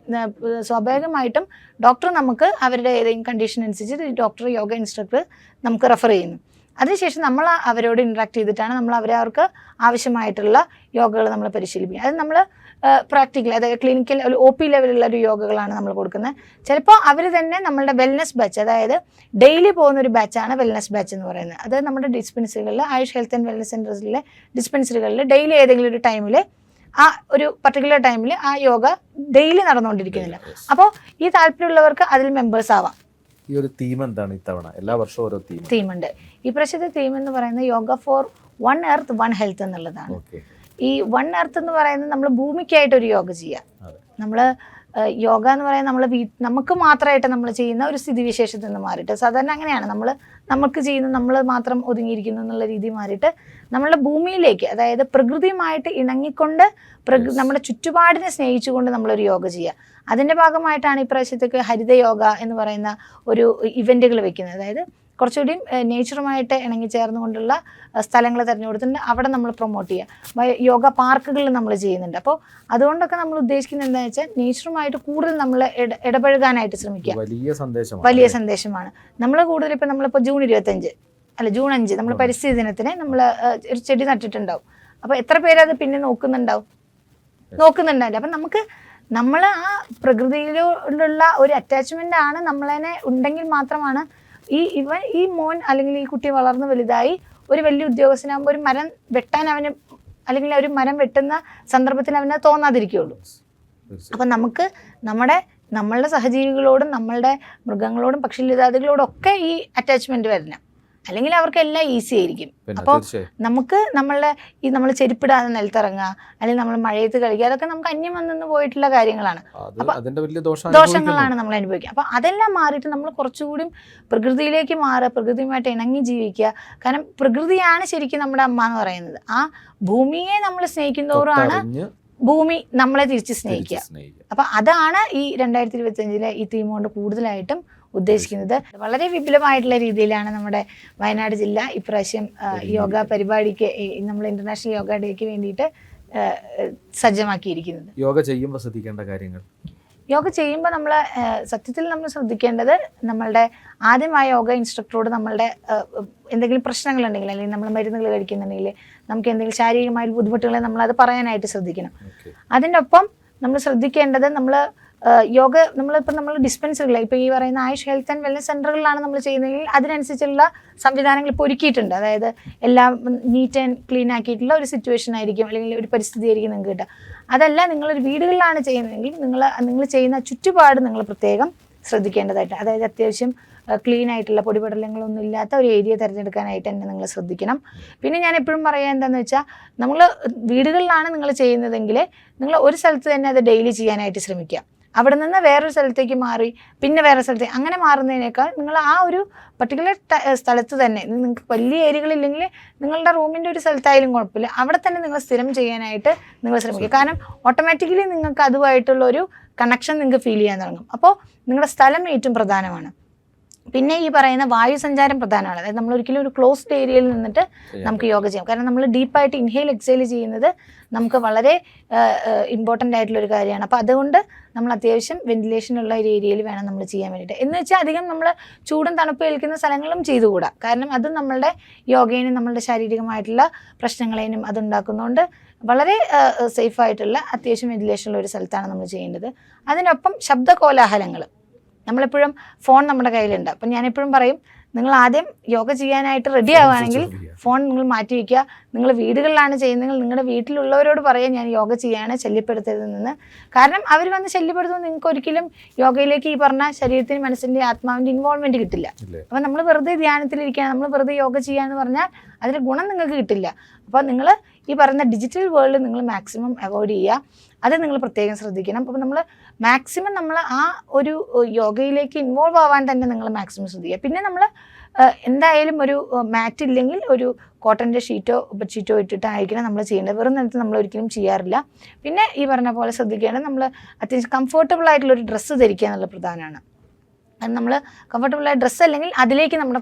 സ്വാഭാവികമായിട്ടും ഡോക്ടർ നമുക്ക് അവരുടെ ഏതെങ്കിലും കണ്ടീഷൻ അനുസരിച്ച് ഡോക്ടർ യോഗ ഇൻസ്ട്രക്ടർ നമുക്ക് റെഫർ ചെയ്യുന്നു. അതിനുശേഷം നമ്മൾ അവരോട് ഇൻട്രാക്ട് ചെയ്തിട്ടാണ് നമ്മൾ അവരെ അവർക്ക് ആവശ്യമായിട്ടുള്ള യോഗകൾ നമ്മൾ പരിശീലിപ്പിക്കുക അത് നമ്മൾ പ്രാക്ടിക്കൽ അതായത് ക്ലിനിക്കൽ ഒരു ഒ പി ലെവലുള്ള ഒരു യോഗകളാണ് നമ്മൾ കൊടുക്കുന്നത്. ചിലപ്പോൾ അവർ തന്നെ നമ്മളുടെ വെൽനസ് ബാച്ച് അതായത് ഡെയിലി പോകുന്ന ഒരു ബാച്ചാണ് വെൽനസ് ബാച്ച് എന്ന് പറയുന്നത്. അത് നമ്മുടെ ഡിസ്പെൻസറികളിൽ ആയുഷ് ഹെൽത്ത് ആൻഡ് വെൽനസ് സെന്റേഴ്സിലെ ഡിസ്പെൻസറികളിൽ ഡെയിലി ഏതെങ്കിലും ഒരു ടൈമിൽ ആ ഒരു പർട്ടിക്കുലർ ടൈമിൽ ആ യോഗ ഡെയിലി നടന്നുകൊണ്ടിരിക്കുന്നില്ല. അപ്പോൾ ഈ താല്പര്യമുള്ളവർക്ക് അതിൽ മെമ്പേഴ്സ് ആവാം. ഈ ഒരു തീം എന്താണ് ഇത്തവണ? എല്ലാ വർഷവും ഓരോ തീം ഉണ്ട്. ഈ പ്രാവശ്യത്തെ തീം എന്ന് പറയുന്നത് yoga for one earth one health എന്നുള്ളതാണ്. ഓക്കെ ഈ വൺ എർത്ത് എന്ന് പറയുന്നത് നമ്മൾ ഭൂമിക്കായിട്ട് ഒരു യോഗ ചെയ്യുക. നമ്മൾ യോഗ എന്ന് പറയുന്നത് നമ്മൾ വീ നമുക്ക് മാത്രമായിട്ട് നമ്മൾ ചെയ്യുന്ന ഒരു സ്ഥിതിവിശേഷത്തിൽ നിന്ന് മാറിയിട്ട് സാധാരണ അങ്ങനെയാണ്. നമ്മൾ നമുക്ക് ചെയ്യുന്ന നമ്മൾ മാത്രം ഒതുങ്ങിയിരിക്കുന്നു എന്നുള്ള രീതി മാറിയിട്ട് നമ്മളുടെ ഭൂമിയിലേക്ക് അതായത് പ്രകൃതിയുമായിട്ട് ഇണങ്ങിക്കൊണ്ട് പ്രകൃ നമ്മുടെ ചുറ്റുപാടിനെ സ്നേഹിച്ചുകൊണ്ട് നമ്മളൊരു യോഗ ചെയ്യുക അതിന്റെ ഭാഗമായിട്ടാണ് ഇപ്രാവശ്യത്തേക്ക് ഹരിത യോഗ എന്ന് പറയുന്ന ഒരു ഇവന്റുകൾ വെക്കുന്നത്. അതായത് കുറച്ചുകൂടി നേച്ചറുമായിട്ട് ഇണങ്ങി ചേർന്നുകൊണ്ടുള്ള സ്ഥലങ്ങൾ തിരഞ്ഞെടുത്തിട്ടുണ്ട് അവിടെ നമ്മൾ പ്രൊമോട്ട് ചെയ്യുക യോഗ പാർക്കുകളിൽ നമ്മൾ ചെയ്യുന്നുണ്ട്. അപ്പോൾ അതുകൊണ്ടൊക്കെ നമ്മൾ ഉദ്ദേശിക്കുന്നത് എന്താണെന്ന് വെച്ചാൽ നേച്ചറുമായിട്ട് കൂടുതൽ നമ്മൾ ഇട- ഇടപഴകാനായിട്ട് ശ്രമിക്കുക വലിയ സന്ദേശം വലിയ സന്ദേശമാണ്. നമ്മൾ കൂടുതൽ ഇപ്പം നമ്മളിപ്പോൾ ജൂൺ ഇരുപത്തഞ്ച് അല്ല ജൂൺ അഞ്ച് നമ്മൾ പരിസ്ഥിതി ദിനത്തിന് നമ്മൾ ഒരു ചെടി നട്ടിട്ടുണ്ടാവും. അപ്പോൾ എത്ര പേരത് പിന്നെ നോക്കുന്നുണ്ടാവും? നോക്കുന്നുണ്ടാവില്ല. അപ്പം നമുക്ക് നമ്മൾ ആ പ്രകൃതിയിലുള്ള ഒരു അറ്റാച്ച്മെന്റ് ആണ് നമ്മളതിനെ ഉണ്ടെങ്കിൽ മാത്രമാണ് ഈ ഇവൻ ഈ മോൻ അല്ലെങ്കിൽ ഈ കുട്ടി വളർന്ന് വലുതായി ഒരു വലിയ ഉദ്യോഗസ്ഥനാകുമ്പോൾ ഒരു മരം വെട്ടാൻ അവന് അല്ലെങ്കിൽ ഒരു മരം വെട്ടുന്ന സന്ദർഭത്തിൽ അവന് തോന്നാതിരിക്കുകയുള്ളൂ. അപ്പൊ നമുക്ക് നമ്മുടെ നമ്മളുടെ സഹജീവികളോടും നമ്മളുടെ മൃഗങ്ങളോടും പക്ഷിലതാദികളോടും ഒക്കെ ഈ അറ്റാച്ച്മെന്റ് വരണം. അല്ലെങ്കിൽ അവർക്ക് എല്ലാം ഈസി ആയിരിക്കും. അപ്പോൾ നമുക്ക് നമ്മളുടെ ഈ നമ്മൾ ചെരുപ്പിടാതെ നിലത്തിറങ്ങുക അല്ലെങ്കിൽ നമ്മൾ മഴയത്ത് കളിക്കുക അതൊക്കെ നമുക്ക് അന്യം വന്നു പോയിട്ടുള്ള കാര്യങ്ങളാണ്. ദോഷങ്ങളാണ് നമ്മൾ അനുഭവിക്കുക. അപ്പോൾ അതെല്ലാം മാറിയിട്ട് നമ്മൾ കുറച്ചുകൂടി പ്രകൃതിയിലേക്ക് മാറുക പ്രകൃതിയുമായിട്ട് ഇണങ്ങി ജീവിക്കുക. കാരണം പ്രകൃതിയാണ് ശരിക്കും നമ്മുടെ അമ്മ എന്ന് പറയുന്നത്. ആ ഭൂമിയെ നമ്മൾ സ്നേഹിക്കുന്നതോറാണ് ഭൂമി നമ്മളെ തിരിച്ച് സ്നേഹിക്കുക. തിരിച്ച് സ്നേഹിക്കുക. അപ്പൊ അതാണ് ഈ രണ്ടായിരത്തി ഇരുപത്തി അഞ്ചിലെ ഈ തീം കൊണ്ട് കൂടുതലായിട്ടും ഉദ്ദേശിക്കുന്നത്. വളരെ വിപുലമായിട്ടുള്ള രീതിയിലാണ് നമ്മുടെ വയനാട് ജില്ല ഇപ്രാവശ്യം യോഗ പരിപാടിക്ക് നമ്മൾ ഇന്റർനാഷണൽ യോഗ ഡേക്ക് വേണ്ടിയിട്ട് സജ്ജമാക്കിയിരിക്കുന്നത്. യോഗ ചെയ്യുമ്പോൾ ശ്രദ്ധിക്കേണ്ട കാര്യങ്ങൾ? യോഗ ചെയ്യുമ്പോൾ നമ്മൾ സത്യത്തിൽ നമ്മൾ ശ്രദ്ധിക്കേണ്ടത് നമ്മളുടെ ആദ്യമായ യോഗ ഇൻസ്ട്രക്ടറോട് നമ്മളുടെ എന്തെങ്കിലും പ്രശ്നങ്ങളുണ്ടെങ്കിൽ അല്ലെങ്കിൽ നമ്മൾ മരുന്നുകൾ കഴിക്കുന്നുണ്ടെങ്കിൽ നമുക്ക് എന്തെങ്കിലും ശാരീരികമായ ബുദ്ധിമുട്ടുകളെ അത് പറയാനായിട്ട് ശ്രദ്ധിക്കണം. അതിനൊപ്പം നമ്മൾ ശ്രദ്ധിക്കേണ്ടത് നമ്മൾ യോഗ നമ്മളിപ്പോൾ നമ്മൾ ഡിസ്പെൻസറികൾ ഇപ്പോൾ ഈ പറയുന്ന ആയുഷ് ഹെൽത്ത് ആൻഡ് വെൽനസ് സെന്ററുകളിലാണ് നമ്മൾ ചെയ്യുന്നതെങ്കിൽ അതിനനുസരിച്ചുള്ള സംവിധാനങ്ങൾ ഇപ്പോൾ ഒരുക്കിയിട്ടുണ്ട്. അതായത് എല്ലാം നീറ്റ് ആൻഡ് ക്ലീൻ ആക്കിയിട്ടുള്ള ഒരു സിറ്റുവേഷൻ ആയിരിക്കും അല്ലെങ്കിൽ ഒരു പരിസ്ഥിതി ആയിരിക്കും നിങ്ങൾക്ക് കിട്ടുക. അതല്ല നിങ്ങളൊരു വീടുകളിലാണ് ചെയ്യുന്നതെങ്കിൽ നിങ്ങൾ നിങ്ങൾ ചെയ്യുന്ന ചുറ്റുപാട് നിങ്ങൾ പ്രത്യേകം ശ്രദ്ധിക്കേണ്ടതായിട്ട് അതായത് അത്യാവശ്യം ക്ലീൻ ആയിട്ടുള്ള പൊടിപടലങ്ങളൊന്നും ഇല്ലാത്ത ഒരു ഏരിയ തിരഞ്ഞെടുക്കാനായിട്ട് തന്നെ നിങ്ങൾ ശ്രദ്ധിക്കണം. പിന്നെ ഞാൻ എപ്പോഴും പറയുക എന്താണെന്ന് വെച്ചാൽ നമ്മൾ വീടുകളിലാണ് നിങ്ങൾ ചെയ്യുന്നതെങ്കിൽ നിങ്ങൾ ഒരു സ്ഥലത്ത് തന്നെ അത് ഡെയിലി ചെയ്യാനായിട്ട് ശ്രമിക്കുക. അവിടെ നിന്ന് വേറൊരു സ്ഥലത്തേക്ക് മാറി പിന്നെ വേറെ സ്ഥലത്തേക്ക് അങ്ങനെ മാറുന്നതിനേക്കാൾ നിങ്ങൾ ആ ഒരു പർട്ടിക്കുലർ സ്ഥലത്ത് തന്നെ നിങ്ങൾക്ക് വലിയ ഏരിയകളില്ലെങ്കിൽ നിങ്ങളുടെ റൂമിന്റെ ഒരു സ്ഥലത്തായാലും കുഴപ്പമില്ല. അവിടെ തന്നെ നിങ്ങൾ സ്ഥിരം ചെയ്യാനായിട്ട് നിങ്ങൾ ശ്രമിക്കുക. കാരണം ഓട്ടോമാറ്റിക്കലി നിങ്ങൾക്ക് അതുമായിട്ടുള്ള ഒരു കണക്ഷൻ നിങ്ങൾക്ക് ഫീൽ ചെയ്യാൻ തുടങ്ങും. അപ്പോൾ നിങ്ങളുടെ സ്ഥലം ഏറ്റവും പ്രധാനമാണ്. പിന്നെ ഈ പറയുന്ന വായു സഞ്ചാരം പ്രധാനമാണ്. അതായത് നമ്മൾ ഒരിക്കലും ഒരു ക്ലോസ്ഡ് ഏരിയയിൽ നിന്നിട്ട് നമുക്ക് യോഗ ചെയ്യാം. കാരണം നമ്മൾ ഡീപ്പായിട്ട് ഇൻഹെയിൽ എക്സെയിൽ ചെയ്യുന്നത് നമുക്ക് വളരെ ഇമ്പോർട്ടന്റ് ആയിട്ടുള്ള ഒരു കാര്യമാണ്. അപ്പോൾ അതുകൊണ്ട് നമ്മൾ അത്യാവശ്യം വെന്റിലേഷൻ ഉള്ള ഒരു ഏരിയയിൽ വേണം നമ്മൾ ചെയ്യാൻ വേണ്ടിയിട്ട്. എന്ന് വെച്ചാൽ അധികം നമ്മൾ ചൂടും തണുപ്പ് ഏൽക്കുന്ന സ്ഥലങ്ങളും ചെയ്തുകൂടാ. കാരണം അത് നമ്മളുടെ യോഗേനും നമ്മളുടെ ശാരീരികമായിട്ടുള്ള പ്രശ്നങ്ങളേനും അതുണ്ടാക്കുന്നതുകൊണ്ട് വളരെ സേഫായിട്ടുള്ള അത്യാവശ്യം വെന്റിലേഷൻ ഉള്ള ഒരു സ്ഥലത്താണ് നമ്മൾ ചെയ്യേണ്ടത്. അതിനൊപ്പം ശബ്ദ കോലാഹലങ്ങൾ നമ്മളെപ്പോഴും ഫോൺ നമ്മുടെ കയ്യിലുണ്ട്. അപ്പം ഞാനെപ്പോഴും പറയും നിങ്ങൾ ആദ്യം യോഗ ചെയ്യാനായിട്ട് റെഡി ആവുകയാണെങ്കിൽ ഫോൺ നിങ്ങൾ മാറ്റി വയ്ക്കുക നിങ്ങൾ വീടുകളിലാണ് ചെയ്യുന്നതെങ്കിൽ നിങ്ങളുടെ വീട്ടിലുള്ളവരോട് പറയാം ഞാൻ യോഗ ചെയ്യാണ് ശല്യപ്പെടുത്തരുതെന്ന് കാരണം അവർ വന്ന് ശല്യപ്പെടുത്തുമ്പോൾ നിങ്ങൾക്ക് ഒരിക്കലും യോഗയിലേക്ക് ഈ പറഞ്ഞ ശരീരത്തിന് മനസ്സിന്റെ ആത്മാവിന്റെ ഇൻവോൾവ്മെന്റ് കിട്ടില്ല. അപ്പം നമ്മൾ വെറുതെ ധ്യാനത്തിലിരിക്കുകയാണ്. നമ്മൾ വെറുതെ യോഗ ചെയ്യാന്ന് പറഞ്ഞാൽ അതിന്റെ ഗുണം നിങ്ങൾക്ക് കിട്ടില്ല. അപ്പോൾ നിങ്ങൾ ഈ പറയുന്ന ഡിജിറ്റൽ വേൾഡ് നിങ്ങൾ മാക്സിമം അവോയ്ഡ് ചെയ്യുക. അത് നിങ്ങൾ പ്രത്യേകം ശ്രദ്ധിക്കണം. അപ്പോൾ നമ്മൾ മാക്സിമം നമ്മൾ ആ ഒരു യോഗയിലേക്ക് ഇൻവോൾവ് ആവാൻ തന്നെ നിങ്ങൾ മാക്സിമം ശ്രദ്ധിക്കുക. പിന്നെ നമ്മൾ എന്തായാലും ഒരു മാറ്റ് ഇല്ലെങ്കിൽ ഒരു കോട്ടന്റെ ഷീറ്റോ ബെഡ്ഷീറ്റോ ഇട്ടിട്ടായിരിക്കണം നമ്മൾ ചെയ്യേണ്ടത്. വെറും നേരത്തെ നമ്മൾ ഒരിക്കലും ചെയ്യാറില്ല. പിന്നെ ഈ പറഞ്ഞ പോലെ ശ്രദ്ധിക്കേണ്ടത് നമ്മൾ അത്യാവശ്യം കംഫർട്ടബിൾ ആയിട്ടുള്ള ഒരു ഡ്രസ്സ് ധരിക്കുക എന്നുള്ള പ്രധാനമാണ്. അത് നമ്മൾ കംഫർട്ടബിൾ ആയ ഡ്രസ്സ് അല്ലെങ്കിൽ അതിലേക്ക് നമ്മുടെ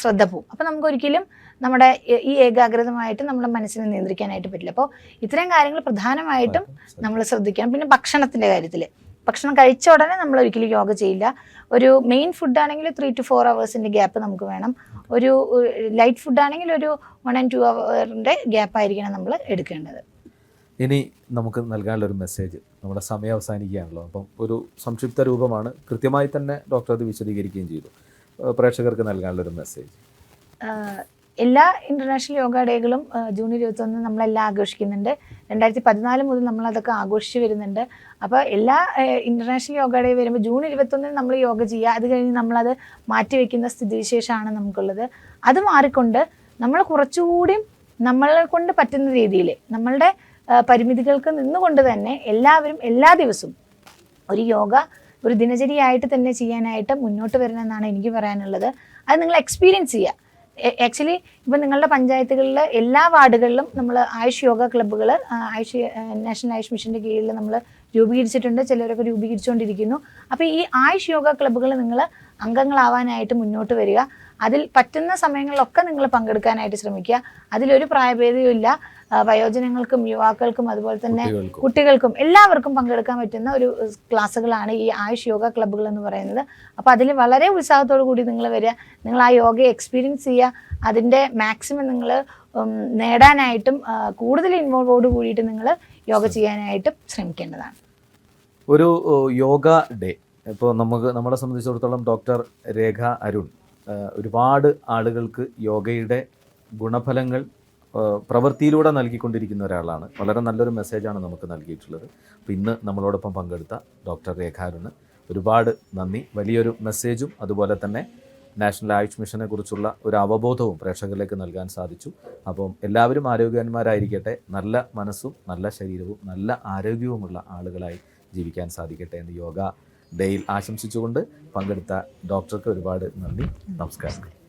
ശ്രദ്ധ പോകും അപ്പോൾ നമുക്ക് ഒരിക്കലും നമ്മുടെ ഈ- ഏകാഗ്രതമായിട്ട് നമ്മുടെ മനസ്സിനെ നിയന്ത്രിക്കാനായിട്ട് പറ്റില്ല. അപ്പോൾ ഇത്തരം കാര്യങ്ങൾ പ്രധാനമായിട്ടും നമ്മൾ ശ്രദ്ധിക്കണം. പിന്നെ ഭക്ഷണത്തിന്റെ കാര്യത്തിൽ ഭക്ഷണം കഴിച്ച ഉടനെ നമ്മൾ ഒരിക്കലും യോഗ ചെയ്യില്ല. ഒരു മെയിൻ ഫുഡ് ആണെങ്കിൽ ത്രീ ടു ഫോർ അവേഴ്സിന്റെ ഗ്യാപ്പ് നമുക്ക് വേണം. ഒരു ലൈറ്റ് ഫുഡ് ആണെങ്കിൽ ഒരു വൺ ആൻഡ് ടു അവറിന്റെ ഗ്യാപ്പ് ആയിരിക്കണം നമ്മൾ എടുക്കേണ്ടത്. ഇനി നമുക്ക് നൽകാനുള്ള ഒരു മെസ്സേജ് നമ്മുടെ സമയം അവസാനിക്കുകയാണല്ലോ. അപ്പം ഒരു സംക്ഷിപ്ത രൂപമാണ് കൃത്യമായി തന്നെ ഡോക്ടർ അത് വിശദീകരിക്കുകയും ചെയ്തു. പ്രേക്ഷകർക്ക് നൽകാനുള്ള ഒരു മെസ്സേജ് എല്ലാ ഇന്റർനാഷണൽ യോഗ ഡേകളും ജൂൺ ഇരുപത്തൊന്ന് നമ്മളെല്ലാം ആഘോഷിക്കുന്നുണ്ട്. രണ്ടായിരത്തി പതിനാല് മുതൽ നമ്മൾ അതൊക്കെ ആഘോഷിച്ച് വരുന്നുണ്ട്. അപ്പോൾ എല്ലാ ഇന്റർനാഷണൽ യോഗ ഡേ വരുമ്പോൾ ജൂൺ ഇരുപത്തൊന്നിന് നമ്മൾ യോഗ ചെയ്യുക. അത് കഴിഞ്ഞ് നമ്മളത് മാറ്റിവെക്കുന്ന സ്ഥിതിവിശേഷമാണ് നമുക്കുള്ളത്. അത് മാറിക്കൊണ്ട് നമ്മൾ കുറച്ചുകൂടിയും നമ്മളെ കൊണ്ട് പറ്റുന്ന രീതിയിൽ നമ്മളുടെ പരിമിതികൾക്ക് നിന്നുകൊണ്ട് തന്നെ എല്ലാവരും എല്ലാ ദിവസവും ഒരു യോഗ ഒരു ദിനചര്യയായിട്ട് തന്നെ ചെയ്യാനായിട്ട് മുന്നോട്ട് വരണമെന്നാണ് എനിക്ക് പറയാനുള്ളത്. അത് നിങ്ങൾ എക്സ്പീരിയൻസ് ചെയ്യുക. ആക്ച്വലി ഇപ്പം നിങ്ങളുടെ പഞ്ചായത്തുകളിൽ എല്ലാ വാർഡുകളിലും നമ്മൾ ആയുഷ് യോഗ ക്ലബ്ബുകൾ ആയുഷ് നാഷണൽ ആയുഷ് മിഷന്റെ കീഴിൽ നമ്മൾ രൂപീകരിച്ചിട്ടുണ്ട്. ചിലരൊക്കെ രൂപീകരിച്ചുകൊണ്ടിരിക്കുന്നു. അപ്പോൾ ഈ ആയുഷ് യോഗ ക്ലബ്ബുകൾ നിങ്ങൾ അംഗങ്ങളാവാനായിട്ട് മുന്നോട്ട് വരിക. അതിൽ പറ്റുന്ന സമയങ്ങളിലൊക്കെ നിങ്ങൾ പങ്കെടുക്കാനായിട്ട് ശ്രമിക്കുക. അതിലൊരു പ്രായഭേദവും ഇല്ല വയോജനങ്ങൾക്കും യുവാക്കൾക്കും അതുപോലെ തന്നെ കുട്ടികൾക്കും. എല്ലാവർക്കും പങ്കെടുക്കാൻ പറ്റുന്ന ഒരു ക്ലാസ്സുകളാണ് ഈ ആയുഷ് യോഗ ക്ലബ്ബുകൾ എന്ന് പറയുന്നത്. അപ്പോൾ അതിൽ വളരെ ഉത്സാഹത്തോടു കൂടി നിങ്ങൾ വരിക. നിങ്ങൾ ആ യോഗ എക്സ്പീരിയൻസ് ചെയ്യുക. അതിന്റെ മാക്സിമം നിങ്ങൾ നേടാനായിട്ടും കൂടുതൽ ഇൻവോൾവോട് കൂടിയിട്ട് നിങ്ങൾ യോഗ ചെയ്യാനായിട്ടും ശ്രമിക്കേണ്ടതാണ്. ഒരു യോഗ ഡേ. ഇപ്പോൾ നമുക്ക് നമ്മളെ സംബന്ധിച്ചിടത്തോളം ഡോക്ടർ രേഖ അരുൺ ഒരുപാട് ആളുകൾക്ക് യോഗയുടെ ഗുണഫലങ്ങൾ പ്രവൃത്തിയിലൂടെ നൽകിക്കൊണ്ടിരിക്കുന്ന ഒരാളാണ്. വളരെ നല്ലൊരു മെസ്സേജാണ് നമുക്ക് നൽകിയിട്ടുള്ളത്. അപ്പോൾ ഇന്ന് നമ്മളോടൊപ്പം പങ്കെടുത്ത ഡോക്ടർ രേഖ ഒരുപാട് നന്ദി. വലിയൊരു മെസ്സേജും അതുപോലെ തന്നെ നാഷണൽ ആയുഷ് മിഷനെ കുറിച്ചുള്ള ഒരു അവബോധവും പ്രേക്ഷകരിലേക്ക് നൽകാൻ സാധിച്ചു. അപ്പം എല്ലാവരും ആരോഗ്യവാന്മാരായിരിക്കട്ടെ. നല്ല മനസ്സും നല്ല ശരീരവും നല്ല ആരോഗ്യവുമുള്ള ആളുകളായി ജീവിക്കാൻ സാധിക്കട്ടെ എന്ന് യോഗ ഡേയിൽ ആശംസിച്ചുകൊണ്ട് പങ്കെടുത്ത ഡോക്ടർക്ക് ഒരുപാട് നന്ദി. നമസ്കാരം.